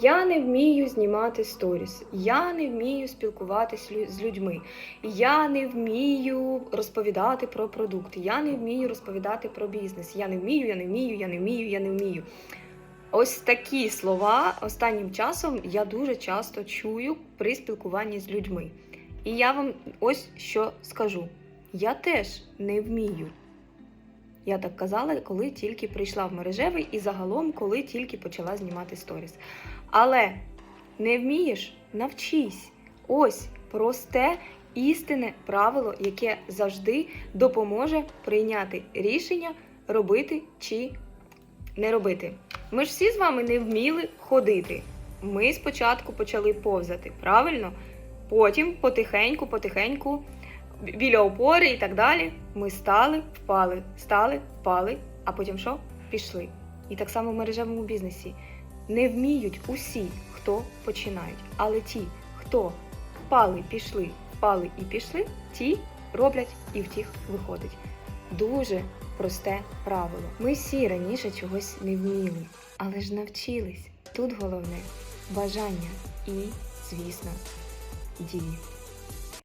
Я не вмію знімати сторіс, я не вмію спілкуватися з людьми, я не вмію розповідати про продукти, я не вмію розповідати про бізнес. Я не вмію, я не вмію, я не вмію, я не вмію. Ось такі слова останнім часом я дуже часто чую при спілкуванні з людьми. І я вам ось що скажу: я теж не вмію. Я так казала, коли тільки прийшла в мережевий і загалом, коли тільки почала знімати сторіс. Але не вмієш, навчись. Ось просте істинне правило, яке завжди допоможе прийняти рішення робити чи не робити. Ми ж всі з вами не вміли ходити. Ми спочатку почали повзати, правильно? Потім потихеньку, потихеньку, бі- біля опори і так далі. Ми стали, впали, стали, впали, а потім що? Пішли. І так само в мережевому бізнесі. Не вміють усі, хто починають. Але ті, хто впали, пішли, впали і пішли, ті роблять і в тих виходить. Дуже просте правило. Ми всі раніше чогось не вміли, але ж навчились. Тут головне бажання і, звісно, дії.